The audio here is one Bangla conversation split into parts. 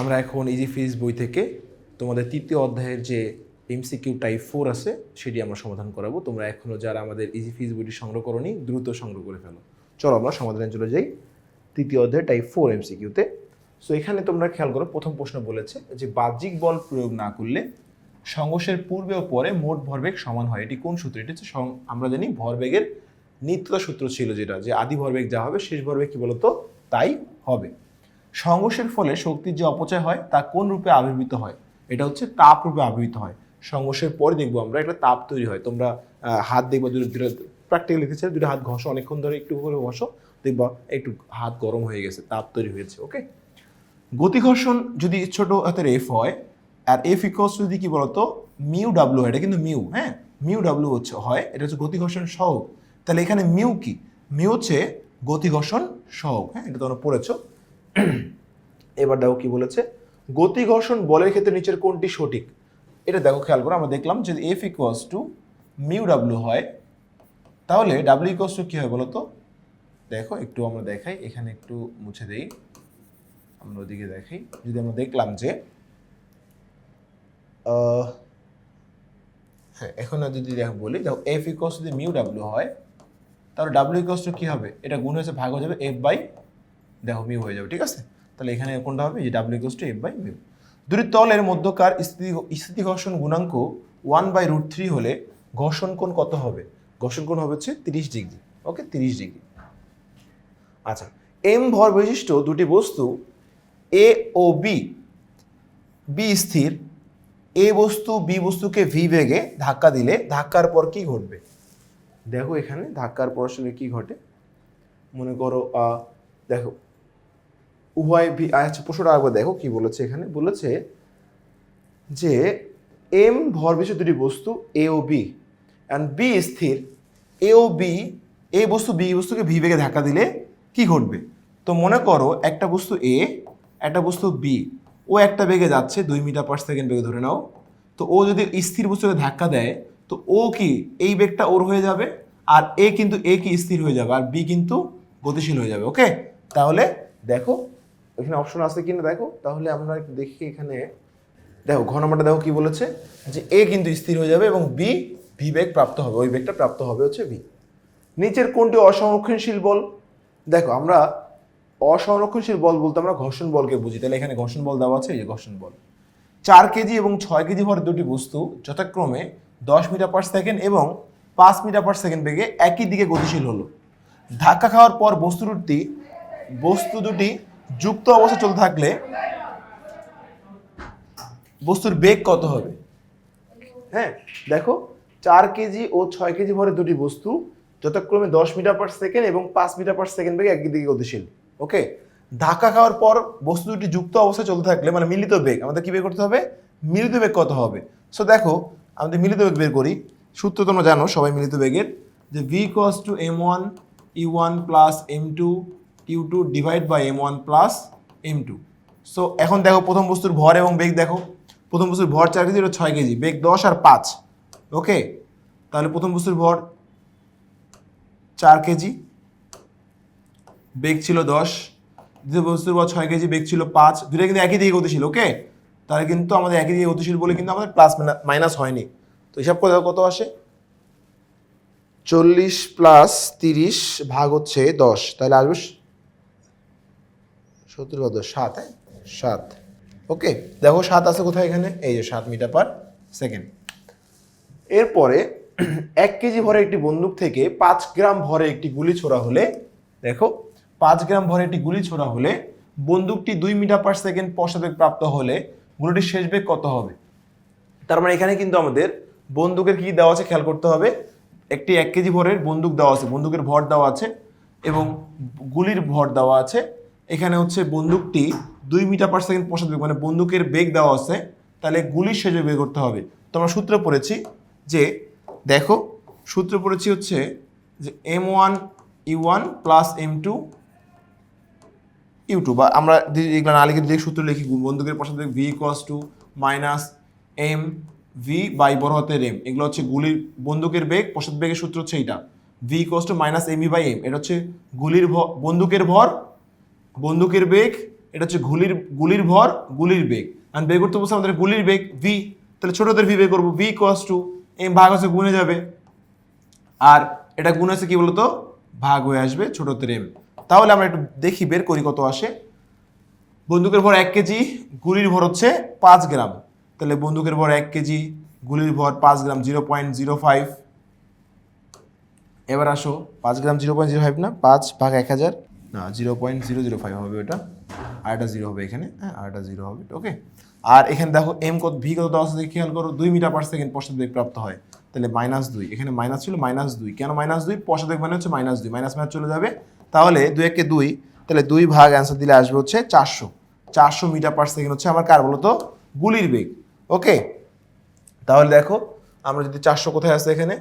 আমরা এখন ইজি ফিজ বই থেকে তোমাদের তৃতীয় অধ্যায়ের যে এমসিকিউ টাইপ ফোর আছে, সেটি আমরা সমাধান করাবো। তোমরা এখনও যারা আমাদের ইজি ফিজ বইটি সংগ্রহ করনি, দ্রুত সংগ্রহ করে ফেলো। চলো আমরা সমাধানে চলে যাই তৃতীয় অধ্যায় টাইপ ফোর এমসিকিউতে সো এখানে তোমরা খেয়াল করো, প্রথম প্রশ্ন বলেছে যে বাহ্যিক বল প্রয়োগ না করলে সংঘর্ষের পূর্বে ও পরে মোট ভরবেগ সমান হয়। এটি কোন সূত্র? এটি হচ্ছে আমরা জানি ভরবেগের নিত্যতা সূত্র ছিল যেটা, যে আদি ভরবেগ যা হবে, শেষ ভরবেগ কি বলতো? তাই হবে। সংঘর্ষের ফলে শক্তির যে অপচয় হয়, তা কোন রূপে আবির্ভূত হয়? এটা হচ্ছে তাপ রূপে আবির্ভূত হয়। সংঘর্ষের পরে দেখব আমরা একটা তাপ তৈরি হয়। তোমরা হাত দেখবা দুটো দুটো প্র্যাকটিক্যাল লিখেছে, দুটো হাত ঘষো, অনেকক্ষণ ধরে একটু করে ঘষো দেখবা একটু হাত গরম হয়ে গেছে, তাপ তৈরি হয়েছে ওকে গতিঘর্ষণ যদি ছোট হাতের এফ হয়, আর এফ ইকোয়াস যদি কি বলতো? মিউ ডাব্লু হয়, এটা কিন্তু মিউ হ্যাঁ? মিউ ডাব্লু হচ্ছে, হয়, এটা হচ্ছে গতিঘর্ষণ সহগ। তাহলে এখানে মিউ কি? মিউ হচ্ছে গতিঘর্ষণ সহগ হ্যাঁ? এটা তোমরা পড়েছো। এবার দেখো কি বলেছে, গতি ঘর্ষণ বলের ক্ষেত্রে নিচের কোনটি সঠিক। এটা দেখো খেয়াল করো, আমরা দেখলাম যদি F equals to mu W হয়, তাহলে ডাব্লিউ ইকুয়াস টু কী হয় বলো তো? দেখো, একটু আমরা দেখাই, এখানে একটু মুছে দেই। আমরা ওদিকে দেখাই, যদি আমরা দেখলাম যে হ্যাঁ এখন যদি দেখো বলি, দেখো এফ ইকুয়াস যদি মিউ ডাব্লু হয়, তাহলে ডাব্লিউ ইকুয়াস টু কী হবে? এটা গুণ হয়েছে, ভাগ হয়ে যাবে এফ বাই দেখো মিউ হয়ে যাবে, ঠিক আছে? তাহলে এখানে কোনটা হবে? যে W equals to F by mu দুটি তলের মধ্যকার স্থিতি স্থিতি ঘর্ষণ গুণাঙ্ক ওয়ান বাই রুট থ্রি হলে ঘর্ষণ কোণ কত হবে? ঘর্ষণ কোণ হবে হচ্ছে তিরিশ ডিগ্রি ওকে তিরিশ ডিগ্রি। আচ্ছা এম ভর বিশিষ্ট দুটি বস্তু এ ও বি বি স্থির এ বস্তু বি বস্তুকে ভি বেগে ধাক্কা দিলে ধাক্কার পর কি ঘটবে? দেখো এখানে, ধাক্কার পর আসলে কি ঘটে? মনে করো দেখো উভয় ভি আচ্ছা প্রশ্নটা একবার দেখো কি বলেছে এখানে। বলেছে যে এম ভর বিশিষ্ট দুটি বস্তু এ ও বি অ্যান্ড বি স্থির। এ ও বি এ বস্তু বি বস্তুকে ভি বেগে ধাক্কা দিলে কি ঘটবে? তো মনে করো একটা বস্তু এ একটা বস্তু বি ও একটা বেগে যাচ্ছে দুই মিটার পার সেকেন্ড বেগে, ধরে নাও। তো ও যদি স্থির বস্তুকে ধাক্কা দেয়, তো ও কি এই বেগটা ওর হয়ে যাবে? আর এ কিন্তু এ কি স্থির হয়ে যাবে, আর বি কিন্তু গতিশীল হয়ে যাবে ওকে তাহলে দেখো এখানে অপশন আছে কিনা দেখো, তাহলে আমরা একটু দেখি এখানে। দেখো, ঘ নম্বরটা দেখো কি বলেছে? যে এ কিন্তু স্থির হয়ে যাবে এবং বি, ভি বেগ প্রাপ্ত হবে। ওই বেগটা প্রাপ্ত হবে হচ্ছে বি নিচের কোনটি অসংরক্ষণশীল বল? দেখো, আমরা অসংরক্ষণশীল বল বলতে আমরা ঘর্ষণ বলকে বুঝি। তাহলে এখানে ঘর্ষণ বল দেওয়া আছে, এই যে ঘর্ষণ বল। চার কেজি এবং ছয় কেজি ভরের দুটি বস্তু যথাক্রমে দশ মিটার পার সেকেন্ড এবং পাঁচ মিটার পার সেকেন্ড বেগে একই দিকে গতিশীল হলো। ধাক্কা খাওয়ার পর বস্তু দুটি বস্তু দুটি যুক্ত অবস্থায় চলতে থাকলে বস্তুর বেগ কত হবে? হ্যাঁ দেখো, চার কেজি ও ছয় কেজি ভরে দুটি বস্তু যথাক্রমে দশ মিটার পার সেকেন্ড এবং পাঁচ মিটার পার সেকেন্ড বেগে একদিকে গতিশীল ওকে ধাক্কা খাওয়ার পর বস্তু দুটি যুক্ত অবস্থায় চলতে থাকলে মানে মিলিত বেগ, আমাদের কি বের করতে হবে? মিলিত বেগ কত হবে? সো দেখো, আমাদের মিলিত বেগ বের করি। সূত্র তোমরা জানো সবাই মিলিত বেগের, যে V equals to M one E one plus M two U two divide by M one plus M two so এখন দেখো প্রথম বস্তুর ভর এবং বেগ দেখো। প্রথম বস্তুর ভর চার কেজি ছয় কেজি, বেগ দশ আর পাঁচ। ওকে তাহলে প্রথম বস্তুর ভর চার কেজি, বেগ ছিল দশ। দ্বিতীয় বস্তুর ভর ছয় কেজি, বেগ ছিল পাঁচ। দুটো কিন্তু একই দিকে গতিশীল ওকে তাহলে কিন্তু আমাদের একই দিকে গতিশীল বলে কিন্তু আমাদের প্লাস মাইনাস হয়নি। তো হিসাব করে কত আসে? চল্লিশ প্লাস তিরিশ ভাগ হচ্ছে দশ। তাহলে আসবে সত্তর কত সাত। সাত। ওকে, দেখো সাত আছে কোথায় এখানে? এই যে সাত মিটার পার সেকেন্ড। এরপরে এক কেজি ভরে একটি বন্দুক থেকে পাঁচ গ্রাম ভরে একটি গুলি ছোড়া হলে, দেখো, পাঁচ গ্রাম ভরে একটি গুলি ছোড়া হলে বন্দুকটি দুই মিটার পার সেকেন্ড পশ্চাৎবেগ প্রাপ্ত হলে গুলিটির শেষ বেগ কত হবে? তার মানে এখানে কিন্তু আমাদের বন্দুকের কি দেওয়া আছে খেয়াল করতে হবে। একটি এক কেজি ভরের বন্দুক দেওয়া আছে, বন্দুকের ভর দেওয়া আছে এবং গুলির ভর দেওয়া আছে। এখানে হচ্ছে বন্দুকটি দুই মিটার পার সেকেন্ড পশ্চাৎ বেগ মানে বন্দুকের বেগ দেওয়া আছে, তাহলে গুলির সেজে বের করতে হবে। তো আমরা সূত্র পড়েছি যে, দেখো, সূত্র পড়েছি হচ্ছে যে M one U one plus M two U two বা আমরা এগুলো না লিখে, যদি সূত্র লিখি, বন্দুকের পশ্চাৎ বেগ V equals to minus M V by বড় হাতের এম এগুলো হচ্ছে গুলির, বন্দুকের বেগ, পশ্চাৎ বেগের সূত্র হচ্ছে এইটা। V equals to minus M E by M এটা হচ্ছে গুলির বন্দুকের ভর বন্দুকের বেগ, এটা হচ্ছে গুলির গুলির ভর, গুলির বেগ। আর বেগ করতে বলছে আমাদের গুলির বেগ ভি তাহলে ছোটদের ভি বেগ করব ভি কস টু এম ভাগ আছে গুণে যাবে। আর এটা গুণ আছে কি বলতো? ভাগ হয়ে আসবে ছোটদের এম তাহলে আমরা একটু দেখি, বের করি কত আসে। বন্দুকের ভর এক কেজি, গুলির ভর হচ্ছে পাঁচ গ্রাম। তাহলে বন্দুকের ভর এক কেজি, গুলির ভর পাঁচ gram, zero point zero five. এবার আসো, পাঁচ gram zero point zero five না? পাঁচ ভাগ এক হাজার। না zero point zero zero five হবে ওটা। আর জিরো হবে এখানে হ্যাঁ আর জিরো হবে ওকে আর এখানে দেখো এম কত ভি কত দেওয়া আছে খেয়াল করো, দুই মিটার পার সেকেন্ড বেগ প্রাপ্ত হয়, তাহলে মাইনাস দুই। এখানে মাইনাস ছিল মাইনাস দুই। কেন মাইনাস দুই? পশ্চাৎ বেগ মানে হচ্ছে মাইনাস দুই। মাইনাস মাইনাস চলে যাবে, তাহলে দুই একে দুই, তাহলে দুই ভাগ অ্যান্সার দিলে আসবে হচ্ছে চারশো। চারশো মিটার পার সেকেন্ড হচ্ছে আমার কার বলো তো গুলির বেগ ওকে তাহলে দেখো, আমরা যদি চারশো কোথায় আছে এখানে?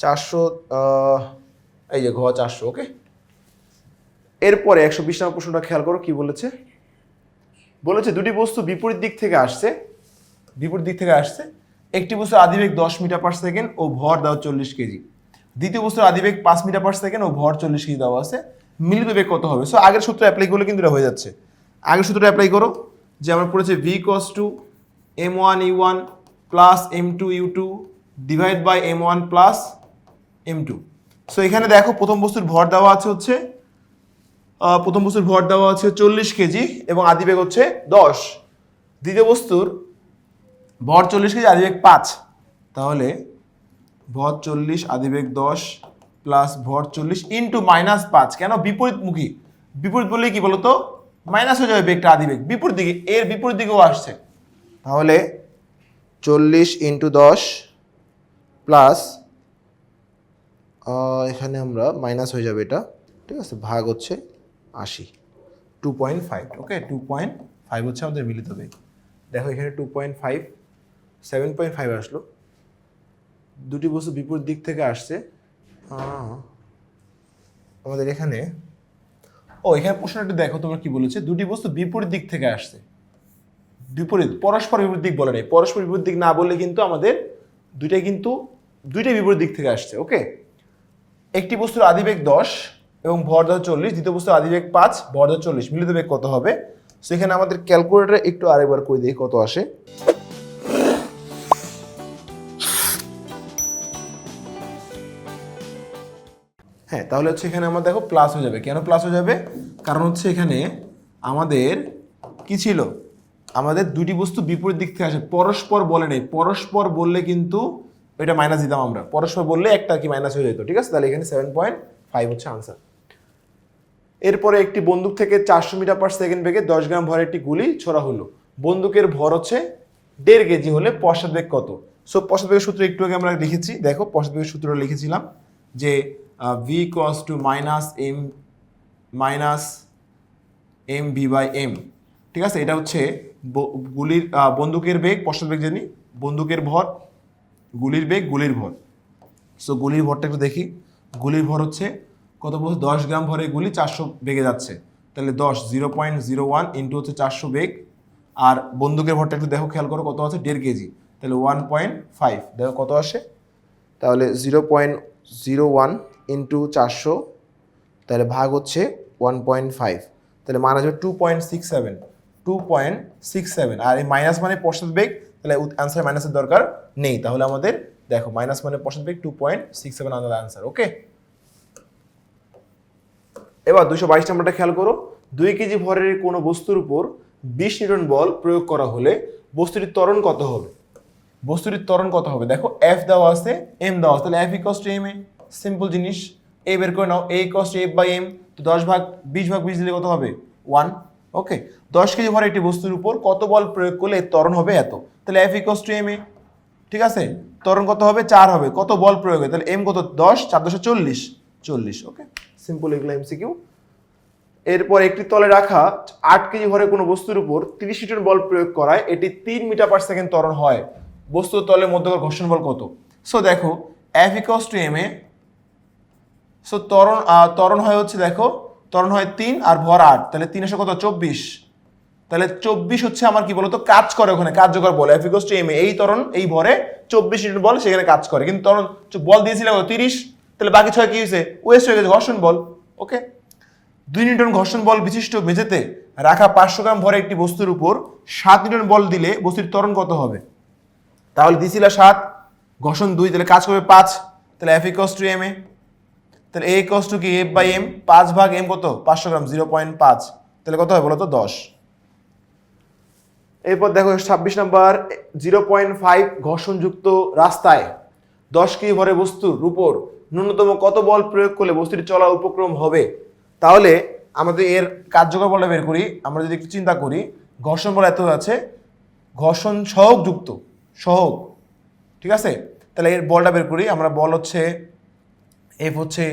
চারশো এই যে ঘ চারশো ওকে এরপরে একশো বিশ নম্বর প্রশ্নটা খেয়াল করো কি বলেছে? বলেছে দুটি বস্তু বিপরীত দিক থেকে আসছে, বিপরীত দিক থেকে আসছে। একটি বস্তুর আদিবেগ দশ মিটার পার সেকেন্ড ও ভর দাও চল্লিশ কেজি। দ্বিতীয় বস্তুর আদিবেগ পাঁচ মিটার পার সেকেন্ড ও ভর চল্লিশ কেজি দেওয়া আছে। মিলিত বেগ কত হবে? সো আগের সূত্র অ্যাপ্লাই করলে কিন্তু এটা হয়ে যাচ্ছে। আগের সূত্রটা অ্যাপ্লাই করো, যে আমরা পড়েছে V equals to M one U one plus M two U two divide by M one plus M two so এখানে দেখো প্রথম বস্তুর ভর দেওয়া আছে হচ্ছে প্রথম বস্তুর ভর দেওয়া আছে চল্লিশ কেজি এবং আদিবেগ হচ্ছে দশ। দ্বিতীয় বস্তুর ভর চল্লিশ কেজি আদিবেগ পাঁচ। তাহলে ভর চল্লিশ আদিবেগ দশ প্লাস ভর চল্লিশ ইন্টু মাইনাস পাঁচ। কেন? বিপরীতমুখী। বিপরীত বললে কি বলতো? মাইনাস হয়ে যাবে বেগটা আদিবেগ বিপরীত দিকে, এর বিপরীত দিকেও আসছে। তাহলে চল্লিশ ইন্টু দশ প্লাস এখানে আমরা মাইনাস হয়ে যাবে এটা। ঠিক আছে? ভাগ হচ্ছে আশি। Two point five okay two point five হচ্ছে আমাদের মিলিত বেগ। দেখো এখানে two point five seven point five আসলো। দুটি বস্তু বিপরীত দিক থেকে আসছে। আমাদের এখানে ও, এখানে প্রশ্নটা দেখো তোমরা কি বলেছে? দুটি বস্তু বিপরীত দিক থেকে আসছে। বিপরীত, পরস্পর বিপরীত দিক বলে নেই। পরস্পর বিপরীত দিক না বললে কিন্তু আমাদের দুইটাই কিন্তু দুইটাই বিপরীত দিক থেকে আসছে। ওকে একটি বস্তুর আদিবেগ দশ এবং ভর চল্লিশ, দ্বিতীয় বস্তুর আদিবেগ পাঁচ ভর চল্লিশ, মিলিত বেগ কত হবে? সেখানে আমাদের ক্যালকুলেটারে একটু আরেকবার করে দেখি কত আসে। হ্যাঁ তাহলে হচ্ছে এখানে আমার দেখো প্লাস হয়ে যাবে। কেন প্লাস হয়ে যাবে? কারণ হচ্ছে এখানে আমাদের কি ছিল? আমাদের দুটি বস্তু বিপরীত দিক থেকে আসে। পরস্পর বলে নেই। পরস্পর বললে কিন্তু এটা মাইনাস দিতাম আমরা। পরস্পর বললে একটা কি মাইনাস হয়ে যেত। ঠিক আছে? তাহলে এখানে সেভেন পয়েন্ট ফাইভ হচ্ছে আনসার এরপরে একটি বন্দুক থেকে চারশো মিটার পার সেকেন্ড বেগে দশ গ্রাম ভরের একটি গুলি ছোড়া হলো। বন্দুকের ভর হচ্ছে দেড় কেজি হলে পশ্চাৎ বেগ কত? সো পশ্চাৎ বেগের সূত্র একটু আগে আমরা লিখেছি। দেখো পশ্চাৎ বেগের সূত্র লিখেছিলাম যে V equals to minus M minus M V by M ঠিক আছে? এটা হচ্ছে গুলির বন্দুকের বেগ পশ্চাৎ বেগ জানি। বন্দুকের ভর, গুলির বেগ, গুলির ভর। সো গুলির ভরটা একটু দেখি। গুলির ভর হচ্ছে কত বলছে? দশ গ্রাম ভরে গুলি চারশো বেগে যাচ্ছে। তাহলে দশ, zero point zero one into হচ্ছে চারশো বেগ। আর বন্দুকের ভরটা একটু দেখো, খেয়াল করো কত আছে? দেড় কেজি। তাহলে ওয়ান পয়েন্ট ফাইভ, দেখো কত আসে? তাহলে zero point zero one into চারশো, তাহলে ভাগ হচ্ছে ওয়ান পয়েন্ট ফাইভ। তাহলে মান আসবে two point six seven two point six seven আর এই মাইনাস মানে পশ্চাৎ বেগ, তাহলে অ্যান্সার মাইনাসের দরকার নেই। তাহলে আমাদের দেখো মাইনাস মানে পশ্চাৎ বেগ টু পয়েন্ট সিক্স সেভেন আমাদের অ্যান্সার ওকে এবার দুশো বাইশ নাম্বারটা খেয়াল করো। দুই কেজি ভরের কোনো বস্তুর উপর বিশ নিউটন বল প্রয়োগ করা হলে বস্তুটির ত্বরণ কত হবে? বস্তুটির ত্বরণ কত হবে? দেখো এফ দেওয়া আছে এম দেওয়া আছে। তাহলে F equals to M A simple জিনিস। এ বের করে নাও। A equals to F by M তো দশ ভাগ, বিশ ভাগ, বিশ দিলে কত হবে? ওয়ান। ওকে। দশ কেজি ভরে একটি বস্তুর উপর কত বল প্রয়োগ করলে ত্বরণ হবে এত? তাহলে F equals to M A ঠিক আছে? ত্বরণ কত হবে? চার হবে। কত বল প্রয়োগ হবে তাহলে এম কত? দশ, চার দশে চল্লিশ। চল্লিশ, ওকে। সিম্পল এগুলো এমসিকিউ এরপর একটি তলে রাখা আট কেজি ভরে কোনো বস্তুর উপর তিরিশ নিউটন বল প্রয়োগ করায় এটি তিন মিটার পার সেকেন্ড ত্বরণ হয়। বস্তুর তলে মধ্যকার ঘর্ষণ বল কত? সো দেখো F equals to M A so ত্বরণ ত্বরণ হয় হচ্ছে, দেখো, ত্বরণ হয় তিন আর ভর আট। তাহলে তিন এসে কত? চব্বিশ। তাহলে চব্বিশ হচ্ছে আমার কি বলতো? কাজ করে ওখানে, কার্যকর বল। F equals to M A এই ত্বরণ, এই ভরে চব্বিশ নিউটন বল সেখানে কাজ করে। কিন্তু ত্বরণ, বল দিয়েছিলাম তিরিশ। তাহলে বাকি ছয় কি হয়েছে? ওয়েস্ট হয়ে গেছে, ঘর্ষণ বল। ওকে দুই নিউটন ঘর্ষণ বল বিশিষ্ট মেঝেতে রাখা পাঁচশো গ্রাম ভরে একটি বস্তুর উপর সাত নিউটন বল দিলে বস্তুর ত্বরণ কত হবে? তাহলে দিছিল সাত, ঘর্ষণ দুই, তাহলে কাজ করবে পাঁচ, তাহলে F equals to M A তাহলে এ ইকস টু কি? এফ বাই এম পাঁচ ভাগ এম কত? পাঁচশো গ্রাম জিরো পয়েন্ট পাঁচ। তাহলে কত হয় বলো তো দশ। এরপর দেখো ছাব্বিশ নাম্বার জিরো পয়েন্ট ফাইভ ঘর্ষণযুক্ত রাস্তায় দশ কেজি ভরে বস্তুর উপর ন্যূনতম কত বল প্রয়োগ করলে বস্তুটি চলা উপক্রম হবে? তাহলে আমাদের এর কার্যকর বলটা বের করি। আমরা যদি একটু চিন্তা করি, ঘর্ষণ বল এত আছে, ঘর্ষণ সহক যুক্ত সহক ঠিক আছে? তাহলে এর বলটা বের করি। আমরা বল হচ্ছে এফ হচ্ছে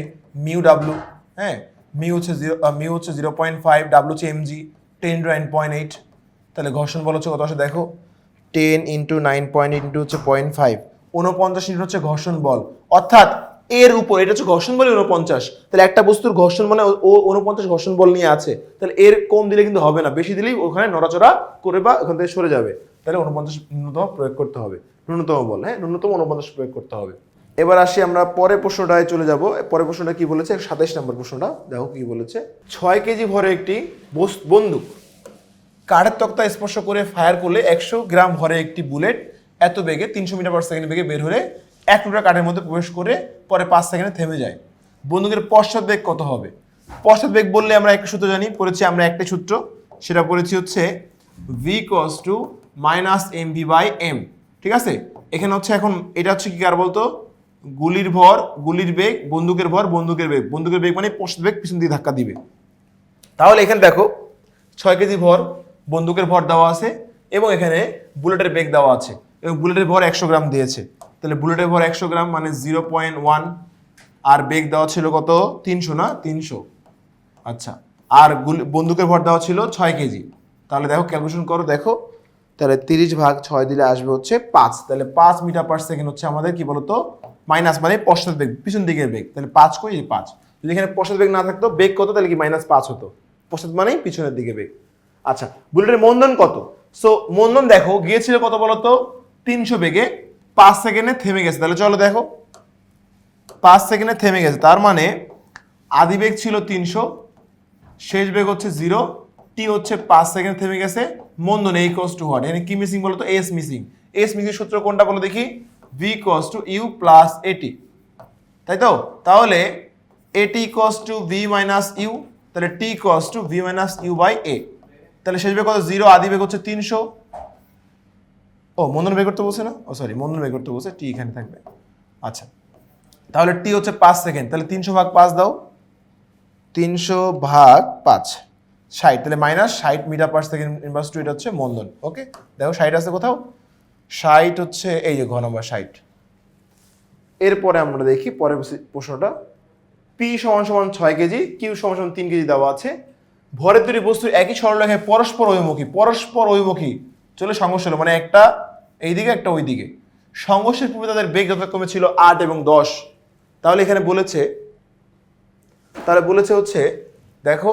মিউ ডাব্লু হ্যাঁ? মিউ হচ্ছে জিরো মিউ হচ্ছে জিরো পয়েন্ট ফাইভ ডাব্লু হচ্ছে M G ten into nine point eight. তাহলে ঘর্ষণ বল হচ্ছে কত আসে দেখো? Ten into nine point into হচ্ছে পয়েন্ট ফাইভ। উনপঞ্চাশ ইন্টু হচ্ছে ঘর্ষণ বল। অর্থাৎ এর উপর, এটা হচ্ছে ঘর্ষণ বলে উনপঞ্চাশ তাহলে একটা বস্তুর ঘর্ষণ মানে ও- উনপঞ্চাশ ঘর্ষণ বল নিয়ে আছে। তাহলে এর কম দিলে কিন্তু হবে না। বেশি দিলেই ওখানে নড়াচড়া করে বা ওখান থেকে সরে যাবে। তাহলে উনপঞ্চাশ ন্যূনতম প্রয়োগ করতে হবে। ন্যূনতম বল হ্যাঁ? ন্যূনতম উনপঞ্চাশ প্রয়োগ করতে হবে। এবার আসি আমরা পরের প্রশ্নটায় চলে যাব। পরের প্রশ্নটা কি বলেছে? সাতাইশ নম্বর প্রশ্নটা। দেখো কি বলেছে। ছয় কেজি ভরে একটি বন্দুক কাঠের তক্তা স্পর্শ করে ফায়ার করলে একশো গ্রাম ভরে একটি বুলেট এত বেগে তিনশো মিটার পার সেকেন্ড বেগে বের হলে এক টুকরা কাঠের মধ্যে প্রবেশ করে পরে পাঁচ সেকেন্ডে থেমে যায়। বন্দুকের পশ্চাৎ বেগ কত হবে? পশ্চাৎ বেগ বললে আমরা একটা সূত্র জানি, পড়েছি আমরা একটা সূত্র। সেটা পড়েছি হচ্ছে V equals to minus M V by M ঠিক আছে? এখানে হচ্ছে এখন, এটা হচ্ছে কি কার বলতো? গুলির ভর, গুলির বেগ, বন্দুকের ভর, বন্দুকের বেগ। বন্দুকের বেগ মানে পশ্চাৎ বেগ পিছন দিকে ধাক্কা দিবে। তাহলে এখানে দেখো, ছয় কেজি ভর, বন্দুকের ভর দেওয়া আছে, এবং এখানে বুলেটের বেগ দেওয়া আছে। এবং বুলেটের ভর একশো গ্রাম দিয়েছে। তাহলে বুলেটের ভর একশো গ্রাম মানে জিরো পয়েন্ট ওয়ান আর বেগ দেওয়া ছিল কত? তিনশো না? তিনশো। আচ্ছা আর বন্দুকের ভর দেওয়া ছিল ছয় কেজি। তাহলে দেখো ক্যালকুলেশন করো, দেখো। তাহলে তিরিশ ভাগ ছয় দিলে আসবে হচ্ছে পাঁচ। তাহলে পাঁচ মিটার পার সেকেন্ড হচ্ছে আমাদের কি বলতো? মাইনাস মানে পশ্চাৎ বেগ, পিছন দিকের বেগ। তাহলে পাঁচ কই? পাঁচ। যদি এখানে পশ্চাৎ বেগ না থাকতো, বেগ কত? তাহলে কি মাইনাস পাঁচ হতো। পশ্চাৎ মানেই পিছনের দিকে বেগ। আচ্ছা বুলেটের মন্দন কত? সো মন্দন দেখো, গিয়েছিল কত বলতো? তিনশো বেগে পাঁচ সেকেন্ডে থেমে গেছে। তাহলে চলো দেখো। পাঁচ সেকেন্ডে থেমে গেছে। তার মানে আদি বেগ ছিল তিনশো, শেষ বেগ হচ্ছে জিরো, টি হচ্ছে পাঁচ সেকেন্ড থেমে গেছে। মন্দন এই কস টু হোয়াট এখানে কি মিসিং বলো তো এস মিসিং এস মিসিং সূত্র কোনটা বলো দেখি? V equals to U plus A T তাই তো? তাহলে A T equals to V minus U তাহলে T equals to V minus U by A তাহলে শেষ বেগ কত? জিরো, আদি বেগ হচ্ছে তিনশো ও মন্দন বেগ করতে বলছে না? ও সরি মন্দন বেগ করতে বলছে, টি এখানে থাকবে। আচ্ছা তাহলে টি হচ্ছে পাঁচ সেকেন্ড, তাহলে তিনশো ভাগ পাঁচ দাও। তিনশো ভাগ পাঁচ, ষাট, তাহলে মাইনাস ষাট metre per second inverse two এটা হচ্ছে মন্দন ওকে দেখো ষাট আছে কোথাও? ষাট হচ্ছে, এই যে ঘ নম্বর ষাট। এরপরে আমরা দেখি পরের প্রশ্নটা পি সমান সমান ছয় কেজি কিউ সমান সমান তিন কেজি দেওয়া আছে। ভরের দুটি বস্তু একই সরলরেখায় পরস্পর অভিমুখী পরস্পর অভিমুখী, চলে সংঘর্ষ হলো মানে একটা এইদিকে একটা ওইদিকে। সংঘর্ষের পূর্বে তাদের বেগ যথাক্রমে ছিল আট এবং দশ। তাহলে এখানে বলেছে, তাহলে বলেছে হচ্ছে, দেখো,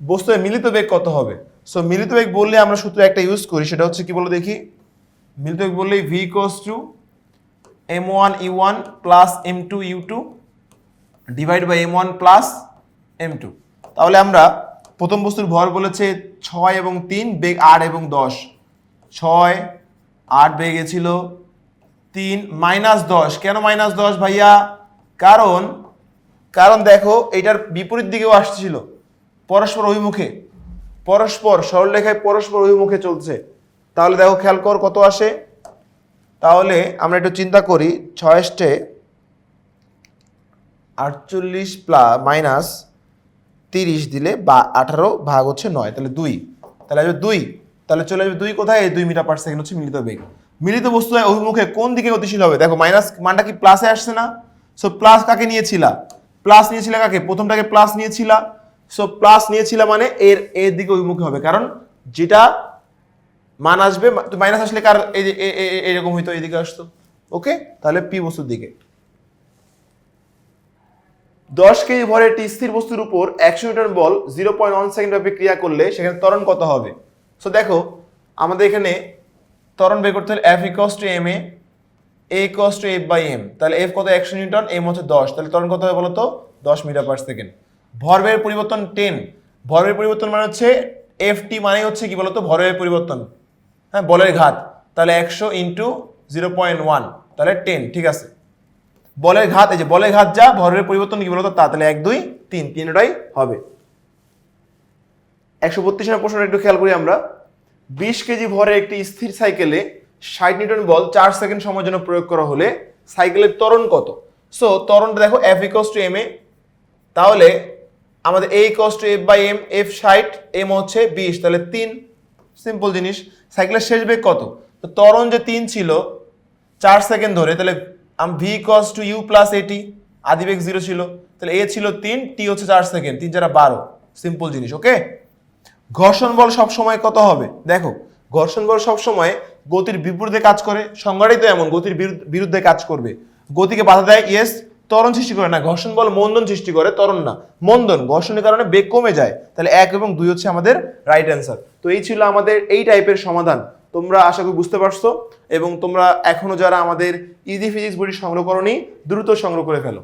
বস্তুর মিলিত বেগ কত হবে? সো মিলিত বেগ বললে আমরা সূত্র একটা ইউজ করি, সেটা হচ্ছে কি বলো দেখি? মিলিত বেগ বললেই V equals to M one U one plus M two U two divide by M one plus M two তাহলে আমরা প্রথম বস্তুর ভর বলেছে ছয় এবং তিন, বেগ আট এবং দশ। ছয় আট বেগে ছিল তিন, মাইনাস দশ। কেন মাইনাস দশ ভাইয়া? কারণ কারণ দেখো, এটার বিপরীত দিকেও আসছিল পরস্পর অভিমুখে। পরস্পর, সরলরেখায় পরস্পর অভিমুখে চলছে। তাহলে দেখো, খেয়াল কর কত আসে। তাহলে আমরা একটু চিন্তা করি ছয়ষ্টে আটচল্লিশ প্লা, মাইনাস তিরিশ দিলে বা আঠারো ভাগ হচ্ছে নয়, তাহলে দুই। তাহলে আসবে দুই। তাহলে চলে আসবে দুই কোথায়? দুই মিটার পার সেকেন্ড হচ্ছে মিলিত বেগ। মিলিত বস্তু অভিমুখে কোন দিকে গতিশীল হবে? দেখো মাইনাস মানটা কি প্লাসে আসছে না? সো প্লাস কাকে নিয়েছিলা? প্লাস নিয়েছিলা কাকে? প্রথমটাকে প্লাস নিয়েছিলা। সো প্লাস নিয়েছিলা মানে এর এর দিকে অভিমুখী হবে। কারণ যেটা মান আসবে মাইনাস আসলে কার এই যে- এরকম হইতো, এদিকে আসতো। ওকে তাহলে পি বস্তুর দিকে। দশ কেজি ভরের একটি স্থির বস্তুর উপর একশো নিউটন বল জিরো পয়েন্ট ওয়ান সেকেন্ড ব্যাপী ক্রিয়া করলে সেখানে ত্বরণ কত হবে? সো দেখো, আমাদের এখানে ত্বরণ বের করতে হলে F equals to M A A equals to F by M তাহলে এফ কত? একশো নিউটন এম হচ্ছে দশ। তাহলে ত্বরণ কত হবে বলো তো দশ মিটার পার সেকেন্ড ভরবের পরিবর্তন টেন ভরবের পরিবর্তন মানে হচ্ছে এফ টি মানে হচ্ছে কি বলতো? ভরবের পরিবর্তন। হ্যাঁ বলের ঘাত। তাহলে একশো ইন্টু জিরো পয়েন্ট ওয়ান তাহলে টেন ঠিক আছে। বলের ঘাত, এই যে বলের ঘাত যা ভরের পরিবর্তন কি বলতো? তা, তাহলে এক, দুই, তিন। তিনটাই হবে। একশো বত্রিশ নম্বর প্রশ্নটা একটু খেয়াল করি আমরা। বিশ কেজি ভরের একটি স্থির সাইকেলে ষাট নিউটন বল চার সেকেন্ড সময়ের জন্য প্রয়োগ করা হলে সাইকেলের ত্বরণ কত? সো ত্বরণটা দেখো F equals to M A তাহলে আমাদের A equals to F by M F ষাট এম হচ্ছে বিশ। তাহলে তিন সিম্পল জিনিস। সাইকেলের শেষ বেগ কত? তো ত্বরণ যে তিন ছিল, চার সেকেন্ড ধরে, তাহলে V equals to U plus A T আদিবেগ zero ছিল। তাহলে এ ছিল তিন টি হচ্ছে চার সেকেন্ড, তিন চারা বারো। সিম্পল জিনিস ওকে ঘর্ষণ বল সব সময় কত হবে? দেখো, ঘর্ষণ বল সব সময় গতির বিপরীতে কাজ করে সংজ্ঞাটাই তো এমন, গতির বিরুদ্ধ- কাজ করবে। গতিকে বাধা দেয় ইয়েস ত্বরণ সৃষ্টি করে না। ঘর্ষণ বল মন্দন সৃষ্টি করে, ত্বরণ না। মন্দন, ঘর্ষণের কারণে বেগ কমে যায়। তাহলে এক এবং দুই হচ্ছে আমাদের রাইট অ্যান্সার তো এই ছিল আমাদের এই টাইপের সমাধান। তোমরা আশা করি বুঝতে পারছ এবং তোমরা এখনও যারা আমাদের ইজি ফিজিক্স বইটি সংগ্রহ করনি, দ্রুত সংগ্রহ করে ফেলো।